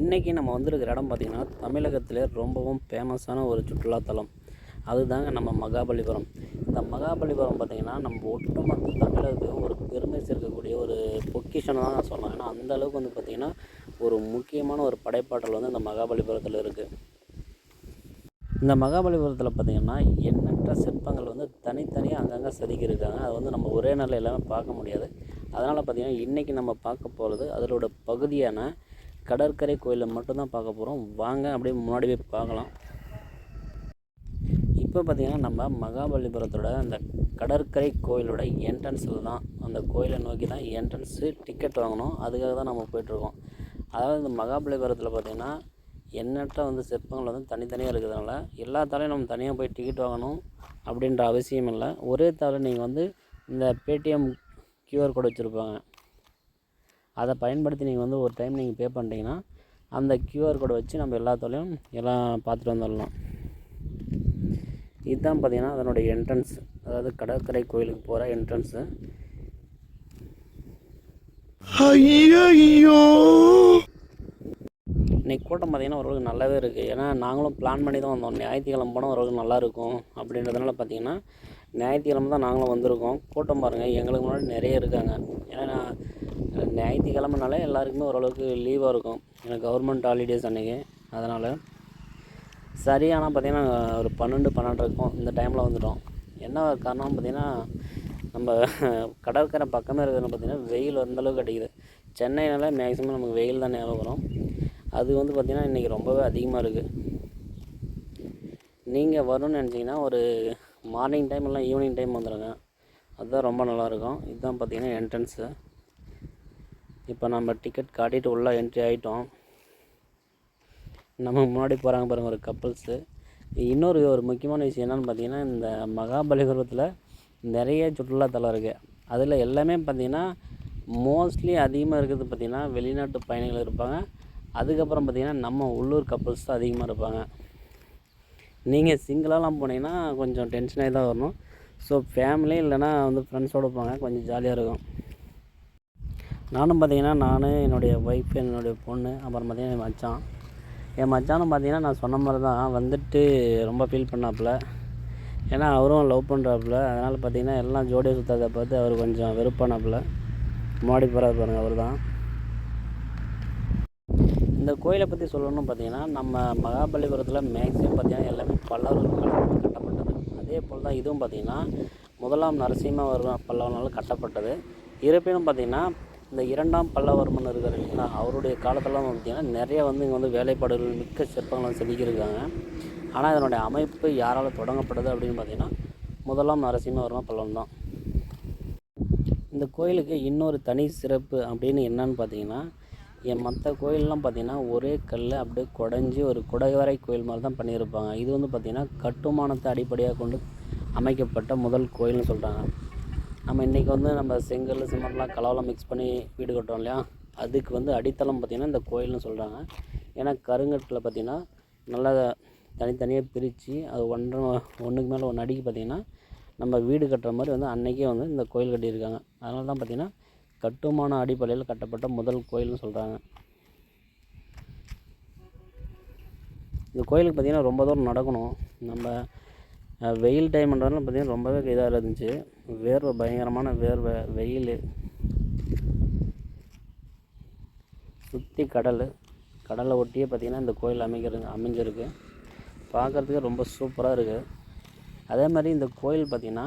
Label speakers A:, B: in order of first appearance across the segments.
A: இன்றைக்கி நம்ம வந்திருக்கிற இடம் பார்த்திங்கன்னா தமிழகத்தில் ரொம்பவும் ஃபேமஸான ஒரு சுற்றுலாத்தலம். அதுதாங்க நம்ம மகாபலிபுரம். இந்த மகாபலிபுரம் பார்த்திங்கன்னா நம்ம ஒட்டுமொத்த தமிழகத்துக்கு ஒரு பெருமை சேர்க்கக்கூடிய ஒரு பொக்கிஷன் தான் நான் சொல்லலாம் ஏன்னா அந்த அளவுக்கு வந்து பார்த்திங்கன்னா ஒரு முக்கியமான ஒரு படைப்பாற்றல் வந்து இந்த மகாபலிபுரத்தில் இருக்குது இந்த மகாபலிபுரத்தில் பார்த்திங்கன்னா எண்ணற்ற சிற்பங்கள் வந்து தனித்தனியாக அங்கங்கே செதுக்கி இருக்காங்க அது வந்து நம்ம ஒரே நாளில் எல்லாமே பார்க்க முடியாது. அதனால் பார்த்திங்கன்னா இன்றைக்கி நம்ம பார்க்க போகிறது அதோட பகுதியான கடற்கரை கோயிலை மட்டும்தான் பார்க்க போகிறோம் வாங்க அப்படியே முன்னாடி போய் பார்க்கலாம். இப்போ பார்த்திங்கன்னா நம்ம மகாபலிபுரத்தோட அந்த கடற்கரை கோயிலோட என்ட்ரன்ஸில் தான் அந்த கோயிலை நோக்கி தான் என்ட்ரன்ஸு டிக்கெட் வாங்கணும். அதுக்காக தான் நம்ம போயிட்டுருக்கோம் அதாவது இந்த மகாபலிபுரத்தில் பார்த்திங்கன்னா எண்ணற்ற வந்து சிற்பங்கள் வந்து தனித்தனியாக இருக்கிறதுனால எல்லா தாலையும் நம்ம தனியாக போய் டிக்கெட் வாங்கணும் அப்படின்ற அவசியம் இல்லை. ஒரே தாளில் நீங்கள் வந்து இந்த பேடிஎம் கியூஆர் கோடு வச்சுருப்பாங்க. அதை பயன்படுத்தி நீங்கள் வந்து ஒரு டைம் நீங்கள் பே பண்ணிட்டீங்கன்னா அந்த கியூஆர் கோடை வச்சு நம்ம எல்லா தாலையும் எல்லாம் பார்த்துட்டு வந்துடலாம். இதுதான் பார்த்தீங்கன்னா அதனுடைய என்ட்ரன்ஸ் அதாவது கடற்கரை கோயிலுக்கு போகிற என்ட்ரன்ஸு
B: ஐயோ
A: இன்னைக்கு கூட்டம் பார்த்தீங்கன்னா ஓரளவுக்கு நல்லாவே இருக்குது ஏன்னா நாங்களும் பிளான் பண்ணி தான் வந்தோம். ஞாயிற்றுக்கிழமை போனால் ஓரளவுக்கு நல்லா இருக்கும் அப்படின்றதுனால பார்த்தீங்கன்னா ஞாயிற்றுக்கிழமை தான் நாங்களும் வந்திருக்கோம். கூட்டம் பாருங்கள் எங்களுக்கு முன்னாடி நிறைய இருக்காங்க. ஏன்னா ஞாயிற்றுக்கிழமைனாலே எல்லாருக்குமே ஓரளவுக்கு லீவாக இருக்கும். எனக்கு கவர்மெண்ட் ஹாலிடேஸ் அன்றைக்கி அதனால் சரியானால் பார்த்திங்கன்னா ஒரு பன்னெண்டு பன்னெண்டு இருக்கும். இந்த டைமில் வந்துட்டோம். என்ன காரணம் பார்த்திங்கன்னா நம்ம கடற்கரை பக்கமே இருக்கிறது பார்த்தீங்கன்னா வெயில் அந்தளவுக்கு அடிக்குது. சென்னையினால மேக்ஸிமம் நமக்கு வெயில் தான் ஞாபகம் வரும். அது வந்து பார்த்திங்கன்னா இன்றைக்கி ரொம்பவே அதிகமாக இருக்குது நீங்கள் வரணும்னு நினச்சிங்கன்னா ஒரு மார்னிங் டைம் இல்லை ஈவினிங் டைம் வந்துடுங்க அதுதான் ரொம்ப நல்லாயிருக்கும் இதுதான் பார்த்திங்கன்னா என்ட்ரன்ஸு இப்போ நம்ம டிக்கெட் காட்டிட்டு உள்ளே என்ட்ரி ஆகிட்டோம் நம்ம முன்னாடி போகிறாங்க பாருங்கள் ஒரு கப்புள்ஸு இன்னொரு ஒரு முக்கியமான விஷயம் என்னென்னு பார்த்தீங்கன்னா இந்த மகாபலிபுரத்தில் நிறைய சுற்றுலாத்தலம் இருக்குது அதில் எல்லாமே பார்த்திங்கன்னா மோஸ்ட்லி அதிகமாக இருக்கிறது பார்த்திங்கன்னா வெளிநாட்டு பயணிகள் இருப்பாங்க. அதுக்கப்புறம் பார்த்திங்கன்னா நம்ம உள்ளூர் கப்புள்ஸ் தான் அதிகமாக இருப்பாங்க. நீங்கள் சிங்கிளாலாம் போனீங்கன்னா கொஞ்சம் டென்ஷனாகி தான் வரணும். ஸோ ஃபேமிலி இல்லைனா வந்து ஃப்ரெண்ட்ஸோடு போங்க கொஞ்சம் ஜாலியாக இருக்கும். நானும் பார்த்தீங்கன்னா நான் என்னுடைய ஒய்ஃப் என்னுடைய பொண்ணு அப்புறம் பார்த்தீங்கன்னா என் மச்சான். என் மச்சானும் பார்த்தீங்கன்னா நான் சொன்ன மாதிரி தான் வந்துட்டு ரொம்ப ஃபீல் பண்ணாப்புல. ஏன்னா அவரும் லவ் பண்ணுறாப்புல அதனால் பார்த்தீங்கன்னா எல்லாம் ஜோடியாக சுற்றாத பார்த்து அவர் கொஞ்சம் வெறுப்பானாப்புல. மாடி போகிறார் பாருங்கள் அவர் தான் இந்த கோயிலை பற்றி சொல்லணும்னு பார்த்தீங்கன்னா நம்ம மகாபலிபுரத்தில் மேக்ஸிமம் பார்த்தீங்கன்னா எல்லாமே பல்லவர்கள் கட்டப்பட்டது. அதே போல் தான் இதுவும் பார்த்தீங்கன்னா முதலாம் நரசிம்மவர்மன் பல்லவனால் கட்டப்பட்டது. இருப்பினும் பார்த்தீங்கன்னா இந்த இரண்டாம் பல்லவர்மன் இருக்கார் இல்லைங்களா அவருடைய காலத்திலலாம் பார்த்தீங்கன்னா நிறைய வந்து இங்கே வந்து வேலைப்பாடுகள் மிக்க சிற்பங்கள் செதுக்கியிருக்காங்க. ஆனால் இதனுடைய அமைப்பு யாரால் தொடங்கப்பட்டது அப்படின்னு பார்த்தீங்கன்னா முதலாம் நரசிம்மவர்மன் பல்லவன் தான். இந்த கோயிலுக்கு இன்னொரு தனி சிறப்பு அப்படின்னு என்னன்னு பார்த்தீங்கன்னா என் மற்ற கோயிலெலாம் பார்த்திங்கன்னா ஒரே கல் அப்படியே குடஞ்சி ஒரு குடைவரை கோயில் மாதிரி தான் பண்ணியிருப்பாங்க. இது வந்து பார்த்திங்கன்னா கட்டுமானத்தை அடிப்படையாக கொண்டு அமைக்கப்பட்ட முதல் கோயில்னு சொல்கிறாங்க நம்ம இன்றைக்கி வந்து நம்ம செங்கல் சிமெண்ட்லாம் கலவெல்லாம் மிக்ஸ் பண்ணி வீடு கட்டுறோம் இல்லையா? அதுக்கு வந்து அடித்தளம் பார்த்திங்கன்னா இந்த கோயில்னு சொல்கிறாங்க ஏன்னா கருங்கட்டில் பார்த்திங்கன்னா நல்லா தனித்தனியாக பிரித்து அது ஒன்று ஒன்றுக்கு மேலே ஒன்று அடிக்கு பார்த்திங்கன்னா நம்ம வீடு கட்டுற மாதிரி வந்து அன்றைக்கே வந்து இந்த கோயில் கட்டியிருக்காங்க. அதனால தான் பார்த்திங்கன்னா கட்டுமான அடிப்படையில் கட்டப்பட்ட முதல் கோயில்னு சொல்கிறாங்க இந்த கோயிலுக்கு பார்த்திங்கன்னா ரொம்ப தூரம் நடக்கணும். நம்ம வெயில் டைம்ன்றதுனால பார்த்திங்கன்னா ரொம்பவே இதாக இருந்துச்சு. வேர்வை பயங்கரமான வேர்வை வெயில். சுற்றி கடல். கடலை ஒட்டியே பார்த்திங்கன்னா இந்த கோயில் அமைக்கிறது அமைஞ்சிருக்கு. பார்க்குறதுக்கு ரொம்ப சூப்பராக இருக்குது அதே மாதிரி இந்த கோயில் பார்த்திங்கன்னா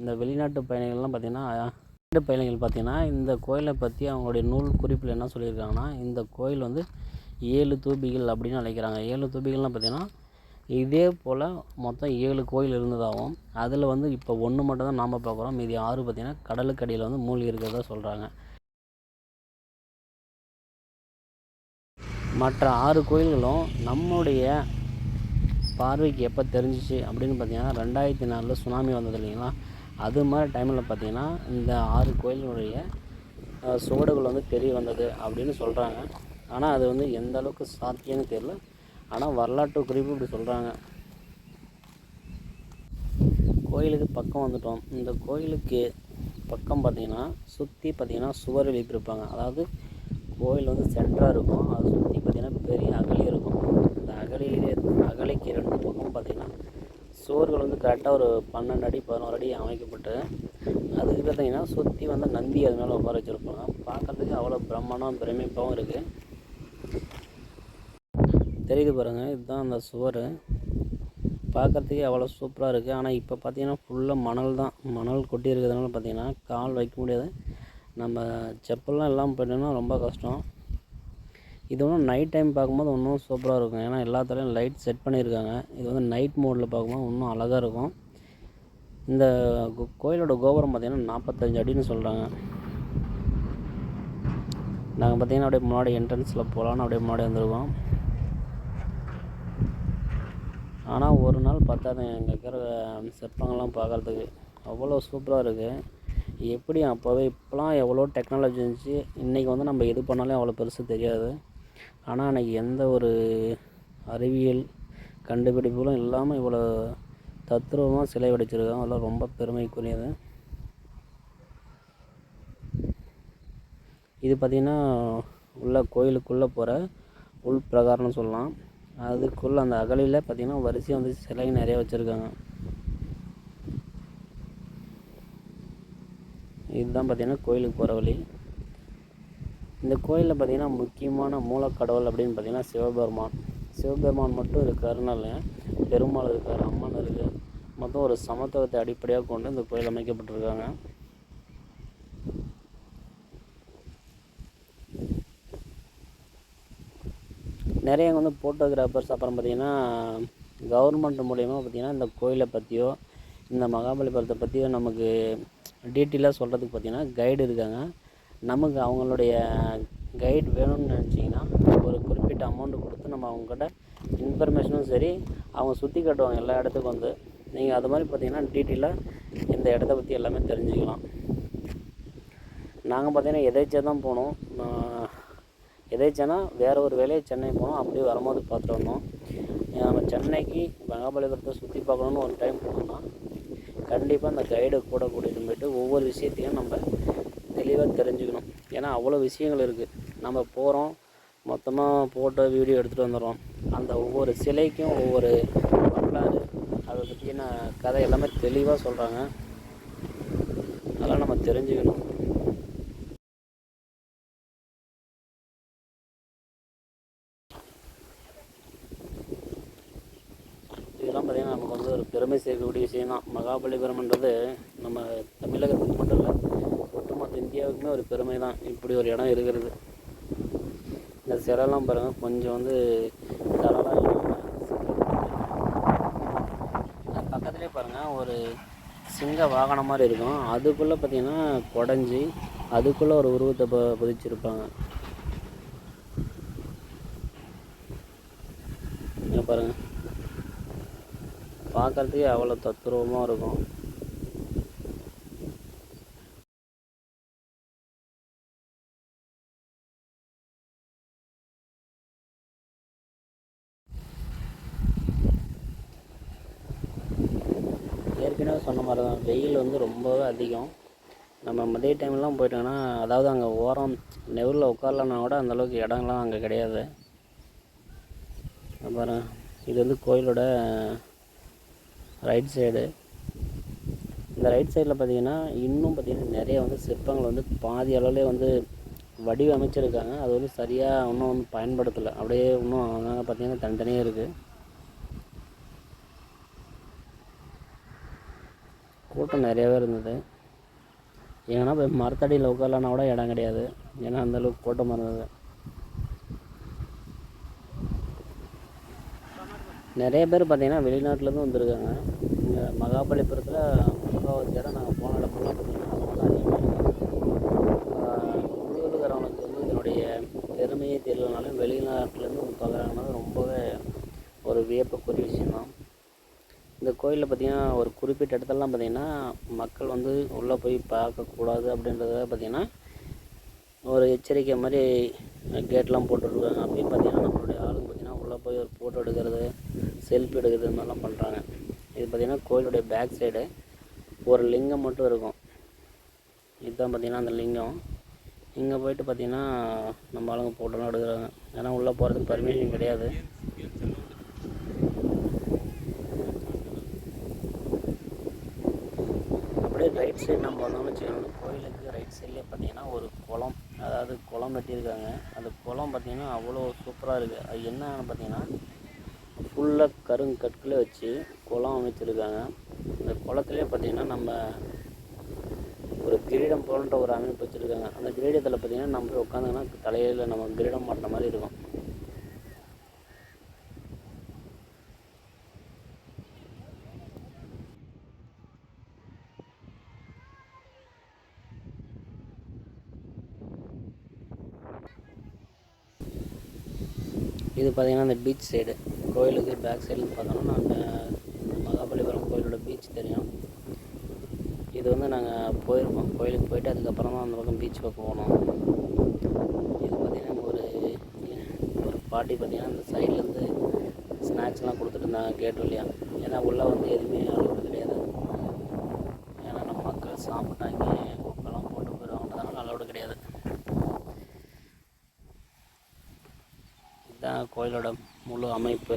A: இந்த வெளிநாட்டு பயணிகள்லாம் பார்த்திங்கன்னா வெளிநாட்டு பயணிகள் பார்த்திங்கன்னா இந்த கோயிலை பற்றி அவங்களுடைய நூல் குறிப்பில் என்ன சொல்லியிருக்காங்கன்னா இந்த கோயில் வந்து ஏழு தூபிகள் அப்படின்னு அழைக்கிறாங்க. ஏழு தூபிகள்லாம் பார்த்திங்கன்னா இதே போல் மொத்தம் ஏழு கோயில் இருந்ததாகவும் அதில் வந்து இப்போ ஒன்று மட்டும் தான் நாம் பார்க்குறோம். மீதி ஆறு பார்த்திங்கன்னா கடலுக்கு அடியில் வந்து மூழ்கி இருக்கிறதா சொல்கிறாங்க மற்ற ஆறு கோயில்களும் நம்முடைய பார்வைக்கு எப்போ தெரிஞ்சிச்சு அப்படின்னு பார்த்தீங்கன்னா ரெண்டாயிரத்தி நாலில் சுனாமி வந்தது இல்லைங்களா? அது மாதிரி டைமில் பார்த்தீங்கன்னா இந்த ஆறு கோயிலுடைய சுவடுகள் வந்து தெரிய வந்தது அப்படின்னு சொல்கிறாங்க ஆனால் அது வந்து எந்த அளவுக்கு சாத்தியம்னு தெரியல. ஆனால் வரலாற்று குறிப்பு இப்படி சொல்கிறாங்க கோயிலுக்கு பக்கம் வந்துட்டோம். இந்த கோயிலுக்கு பக்கம் பார்த்தீங்கன்னா சுற்றி பார்த்திங்கன்னா சுவர் எழுப்பியிருப்பாங்க. அதாவது கோயில் வந்து சென்டராக இருக்கும். அதை சுற்றி பார்த்திங்கன்னா பெரிய அகழி இருக்கும். அந்த அகழியிலே அகழிக்கு ரெண்டு பக்கம் பார்த்திங்கன்னா சுவர்கள் வந்து கரெக்டாக ஒரு பன்னெண்டு அடி பதினோரு அடி அமைக்கப்பட்டு அதுக்கு பார்த்தீங்கன்னா சுற்றி வந்து நந்தி அது மேலே உட்கார வச்சுருப்பாங்க. பார்க்கறதுக்கு அவ்வளோ பிரம்மாண்டம் பிரமிப்பாகவும் இருக்குது தெரியுது பாருங்கள் இதுதான் அந்த சுவர். பார்க்கறதுக்கே அவ்வளோ சூப்பராக இருக்குது ஆனால் இப்போ பார்த்தீங்கன்னா ஃபுல்லாக மணல் தான். மணல் கொட்டி இருக்கிறதுனால பார்த்தீங்கன்னா கால் வைக்க முடியாது. நம்ம செப்பல்லாம் இல்லாமல் போயிட்டோம்னா ரொம்ப கஷ்டம். இது ஒன்றும் நைட் டைம் பார்க்கும்போது இன்னும் சூப்பராக இருக்கும். ஏன்னா எல்லாத்துலேயும் லைட் செட் பண்ணியிருக்காங்க. இது வந்து நைட் மோடில் பார்க்கும்போது இன்னும் அழகாக இருக்கும். இந்த கோ- கோயிலோட கோபுரம் பார்த்தீங்கன்னா நாற்பத்தஞ்சு அடின்னு சொல்கிறாங்க நாங்கள் பார்த்தீங்கன்னா அப்படியே முன்னாடி என்ட்ரன்ஸில் போகலான்னு அப்படியே முன்னாடி வந்திருக்கோம். ஆனால் ஒரு நாள் பத்தாது அங்கே இருக்கிற சிற்பங்கள்லாம் பார்க்குறதுக்கு அவ்வளோ சூப்பராக இருக்குது எப்படி அப்போவே இப்போலாம் எவ்வளோ டெக்னாலஜி இருந்துச்சு இன்றைக்கி வந்து நம்ம எது பண்ணாலும் அவ்வளோ பெருசு தெரியாது. ஆனால் அன்றைக்கி எந்த ஒரு அறிவியல் கண்டுபிடிப்புகளும் இல்லாமல் இவ்வளோ தத்ரூபமாக சிலை வடிச்சிருக்காங்க. அதெல்லாம் ரொம்ப பெருமைக்குரியது. இது பார்த்திங்கன்னா உள்ள கோயிலுக்குள்ளே போகிற உள் பிரகாரம்னு சொல்லலாம். அதுக்குள்ளே அந்த அகலியில் பார்த்திங்கன்னா வரிசையாக வந்து சிலை நிறைய வச்சுருக்காங்க. இதுதான் பார்த்திங்கன்னா கோயிலுக்கு போகிற வழி. இந்த கோயிலில் பார்த்திங்கன்னா முக்கியமான மூலக்கடவுள் அப்படின்னு பார்த்திங்கன்னா சிவபெருமான். சிவபெருமான் மட்டும் இருக்காருனால பெருமாள் இருக்கார் அம்மன் இருக்குது மொத்தம் ஒரு சமத்துவத்தை அடிப்படையாக கொண்டு இந்த கோயில் அமைக்கப்பட்டிருக்காங்க. நிறைய வந்து ஃபோட்டோகிராஃபர்ஸ் அப்புறம் பார்த்திங்கன்னா கவர்மெண்ட் மூலயமா பார்த்திங்கன்னா இந்த கோயிலை பற்றியோ இந்த மகாபலிபுரத்தை பற்றியோ நமக்கு டீட்டெயிலாக சொல்கிறதுக்கு பார்த்திங்கன்னா கைடு இருக்காங்க. நமக்கு அவங்களுடைய கைடு வேணும்னு நினச்சிங்கன்னா ஒரு குறிப்பிட்ட அமௌண்ட் கொடுத்து நம்ம அவங்கக்கிட்ட இன்ஃபர்மேஷனும் சரி அவங்க சுற்றி காட்டுவாங்க எல்லா இடத்துக்கும் வந்து. நீங்கள் அது மாதிரி பார்த்தீங்கன்னா டீட்டெயிலாக இந்த இடத்த பற்றி எல்லாமே தெரிஞ்சுக்கலாம். நாங்கள் பார்த்திங்கன்னா எதேச்சியாக தான் போனோம். எதேச்சனா வேறு ஒரு வேலையை சென்னை போனோம். அப்படியே வரும்போது பார்த்துட்டு வந்தோம். நம்ம சென்னைக்கு மகாபலிபுரத்தை சுற்றி பார்க்கணுன்னு ஒரு டைம் போனோம்னா கண்டிப்பாக அந்த கைடை கூட கூட்டிகிட்டு போயிட்டு ஒவ்வொரு விஷயத்தையும் நம்ம தெளிவாக தெரிஞ்சுக்கணும். ஏன்னா அவ்வளோ விஷயங்கள் இருக்குது நம்ம போகிறோம் மொத்தமாக ஃபோட்டோ வீடியோ எடுத்துகிட்டு வந்துடுறோம். அந்த ஒவ்வொரு சிலைக்கும் ஒவ்வொரு வரலாறு அதை பற்றின கதை எல்லாமே தெளிவாக சொல்கிறாங்க அதெல்லாம் நம்ம தெரிஞ்சுக்கணும் இதெல்லாம் பார்த்திங்கன்னா நமக்கு வந்து ஒரு பெருமை சேர்க்கக்கூடிய விஷயம் தான் மகாபலிபுரம்ன்றது நம்ம தமிழகத்துக்கு மட்டும் இல்லை ஒட்டுமொத்த இந்தியாவுக்குமே ஒரு பெருமை தான் இப்படி ஒரு இடம் இருக்கிறது. இந்த சிலைலாம் பாருங்கள் கொஞ்சம் வந்து தரலாம் இல்லாமல் பக்கத்துலேயே பாருங்கள் ஒரு சிங்க வாகனம் மாதிரி இருக்கும். அதுக்குள்ளே பார்த்தீங்கன்னா குடஞ்சி அதுக்குள்ளே ஒரு உருவத்தை ப புதிச்சிருப்பாங்க. இங்கே பாருங்கள் பார்க்கறதுக்கே அவ்வளோ தத்ரூபமாக இருக்கும். ஏற்கனவே சொன்ன மாதிரி தான் வெயில் வந்து ரொம்பவே அதிகம். நம்ம மதிய டைம்லாம் போயிட்டோம்னா அதாவது அங்கே ஓரம் நெருவில் உட்காரலன்னா கூட அந்தளவுக்கு இடம்லாம் அங்கே கிடையாது. அப்புறம் இது வந்து கோயிலோட ரைட் சைடு இந்த ரைட் சைடில் பார்த்தீங்கன்னா இன்னும் பார்த்திங்கன்னா நிறைய வந்து சிற்பங்கள் வந்து பாதி அளவுலேயே வந்து வடிவமைச்சிருக்காங்க. அது வந்து சரியாக இன்னும் வந்து பயன்படுத்தலை. அப்படியே இன்னும் அவங்க பார்த்திங்கன்னா தனித்தனியாக இருக்குது கூட்டம் நிறையவே இருந்தது. ஏன்னா இப்போ மரத்தடியில் உட்காரலான்னா கூட இடம் கிடையாது. ஏன்னா அந்தளவுக்கு கூட்டமாக இருந்தது. நிறைய பேர் பார்த்தீங்கன்னா வெளிநாட்டிலேருந்து வந்திருக்காங்க. இங்கே மகாபலிபுரத்தில் முக்கால்வாசி இடம் நாங்கள் போன இடமெல்லாம் பார்த்தீங்கன்னா அவங்க வந்து இதனுடைய பெருமையே தெரியலனாலும் வெளிநாட்டிலேருந்து வந்து பார்க்குறாங்கன்னா ரொம்பவே ஒரு வியப்புக்குரிய விஷயம்தான். இந்த கோயிலில் பார்த்திங்கன்னா ஒரு குறிப்பிட்ட இடத்துலலாம் பார்த்திங்கன்னா மக்கள் வந்து உள்ளே போய் பார்க்கக்கூடாது அப்படின்றத பார்த்திங்கன்னா ஒரு எச்சரிக்கை மாதிரி கேட்லாம் போட்டுருக்காங்க அப்படின்னு பார்த்தீங்கன்னா நம்மளுடைய ஆளுங்க உள்ளே போய் ஒரு ஃபோட்டோ எடுக்கிறது செல்ஃபி எடுக்கிறது இந்த மாதிரிலாம் பண்ணுறாங்க இது பார்த்திங்கன்னா கோயிலுடைய பேக் சைடு ஒரு லிங்கம் மட்டும் இருக்கும். இதுதான் பார்த்திங்கன்னா அந்த லிங்கம். இங்கே போயிட்டு பார்த்தீங்கன்னா நம்ம ஆளுங்க ஃபோட்டோலாம் எடுக்கிறாங்க. ஏன்னா உள்ளே போகிறதுக்கு பர்மிஷன் கிடையாது. அப்படியே ரைட் சைடு நம்ம வந்தோம்னு வச்சுக்கோங்க கோயிலுக்கு ரைட் சைட்லேயே பார்த்தீங்கன்னா ஒரு குளம். அதாவது குளம் கட்டியிருக்காங்க. அந்த குளம் பார்த்தீங்கன்னா அவ்வளோ சூப்பராக இருக்குது அது என்னன்னு பார்த்திங்கன்னா ஃபுல்லாக கருங்கற்களை வச்சு குளம் அமைச்சிருக்காங்க. அந்த குளத்துலேயே பார்த்தீங்கன்னா நம்ம ஒரு கிரீடம் போன்ற ஒரு அமைப்பு வச்சுருக்காங்க. அந்த கிரீடத்தில் பார்த்திங்கன்னா நம்ம போய் தலையில் நம்ம கிரீடம் மாட்டுற மாதிரி இருக்கும் இது பார்த்தீங்கன்னா அந்த பீச் சைடு கோயிலுக்கு பேக் சைடில் பார்த்தோன்னா நாங்கள் மகாபலிபுரம் கோயிலோட பீச் தெரியும். இது வந்து நாங்கள் போயிருக்கோம். கோயிலுக்கு போயிட்டு அதுக்கப்புறம் தான் அந்த பக்கம் பீச் பக்கம் போனோம். இது பார்த்திங்கன்னா ஒரு ஒரு பாட்டி பார்த்திங்கன்னா அந்த சைட்லேருந்து ஸ்நாக்ஸ்லாம் கொடுத்துட்டு இருந்தாங்க கேட் வழியா. ஏன்னா உள்ளே வந்து எதுவுமே அளவுக்கு கிடையாது. ஏன்னா நம்ம மக்கள் சாப்பிட்டாங்க குப்பெல்லாம் போட்டு போயிடுவாங்க அதனால் அலோடு கிடையாது இதுதான் கோயிலோட முழு அமைப்பு.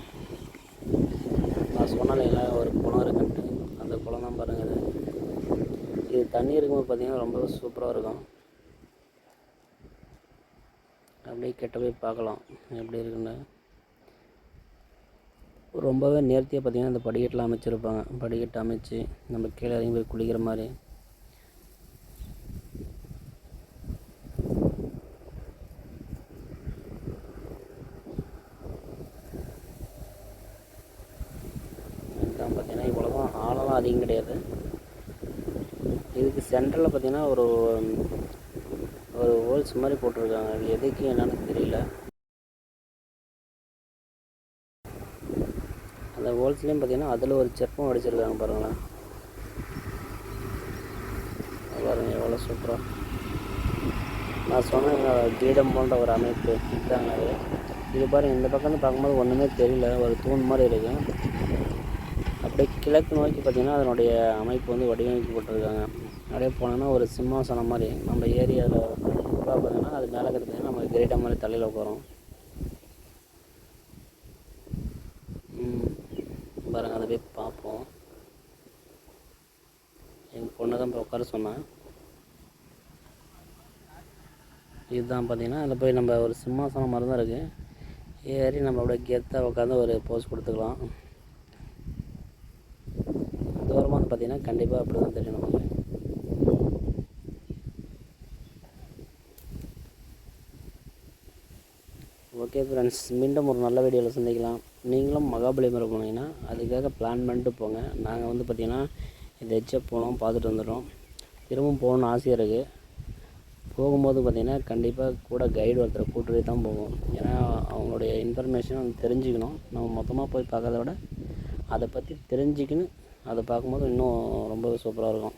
A: நான் சொன்னால ஒரு குளம் இருக்குன்ட்டு. அந்த குளம் தான் பாருங்கள் இது தண்ணி இருக்கும்போது பார்த்தீங்கன்னா ரொம்ப சூப்பராக இருக்கும். அப்படியே கிட்ட போய் பார்க்கலாம் எப்படி இருக்குன்னு. ரொம்பவே நேர்த்தியாக பார்த்தீங்கன்னா இந்த படிக்கட்டில் அமைச்சிருப்பாங்க. படிக்கட்டு அமைச்சு நம்ம கீழே இறங்கி போய் குளிக்கிற மாதிரி இதுதான் பார்த்தீங்கன்னா இவ்வளோதான் ஆழம்லாம் அதிகம் கிடையாது. இதுக்கு சென்டரில் பார்த்தீங்கன்னா ஒரு ஒரு ஹோல்ஸ் மாதிரி போட்டிருக்காங்க. அது எதுக்கு என்னன்னு தெரியல. அந்த ஹோல்ஸ்லேயும் பார்த்தீங்கன்னா அதில் ஒரு செப்பம் அடிச்சிருக்காங்க பாருங்களேன். பாருங்கள் பாருங்க எவ்வளோ சூப்பராக நான் சொன்னேன் கீடம் போன்ற ஒரு அமைப்பு இதுதாங்க அது. இது பாருங்கள் இந்த பக்கம் பார்க்கும்போது ஒன்றுமே தெரியல. ஒரு தூண் மாதிரி இருக்குது கிழக்கு நோக்கி பார்த்தீங்கன்னா அதனுடைய அமைப்பு வந்து வடிவமைக்கப்பட்டிருக்காங்க. அப்படியே போனோன்னா ஒரு சிம்மாசனம் மாதிரி நம்ம ஏரியாவில் பார்த்தீங்கன்னா அது மேலே பார்த்தீங்கன்னா நம்ம கிரேட்டா மாதிரி தலையில் உட்காரோம். ம், பாருங்க அதை போய் பார்ப்போம். எங்கள் பொண்ணை தான் போய் உட்கார சொன்னேன் இதுதான் பார்த்தீங்கன்னா அதில் போய் நம்ம ஒரு சிம்மாசனம் மாதிரி தான் இருக்குது ஏறி நம்ம அப்படியே கெத்தாக உட்காந்து ஒரு போஸ் கொடுத்துக்கலாம் தூரமாக வந்து பார்த்தீங்கன்னா கண்டிப்பாக அப்படி தான் தெரியும் நமக்கு. ஓகே ஃப்ரெண்ட்ஸ் மீண்டும் ஒரு நல்ல வீடியோவில் சந்திக்கலாம். நீங்களும் மகாபலிபுரம் போனீங்கன்னா அதுக்காக பிளான் பண்ணிட்டு போங்க. நாங்கள் வந்து பார்த்திங்கன்னா இந்த எச்ச போனோம் பார்த்துட்டு வந்துடுறோம். திரும்பவும் போகணும்னு ஆசையாக இருக்குது போகும்போது பார்த்திங்கன்னா கண்டிப்பாக கூட கைடு ஒருத்தரை கூட்டுட்டு தான் போவோம். ஏன்னா அவங்களுடைய இன்ஃபர்மேஷன் தெரிஞ்சுக்கணும். நம்ம மொத்தமாக போய் பார்க்கறத விட அதை பற்றி தெரிஞ்சுக்கின்னு அதை பார்க்கும்போது இன்னும் ரொம்பவே சூப்பராக இருக்கும்.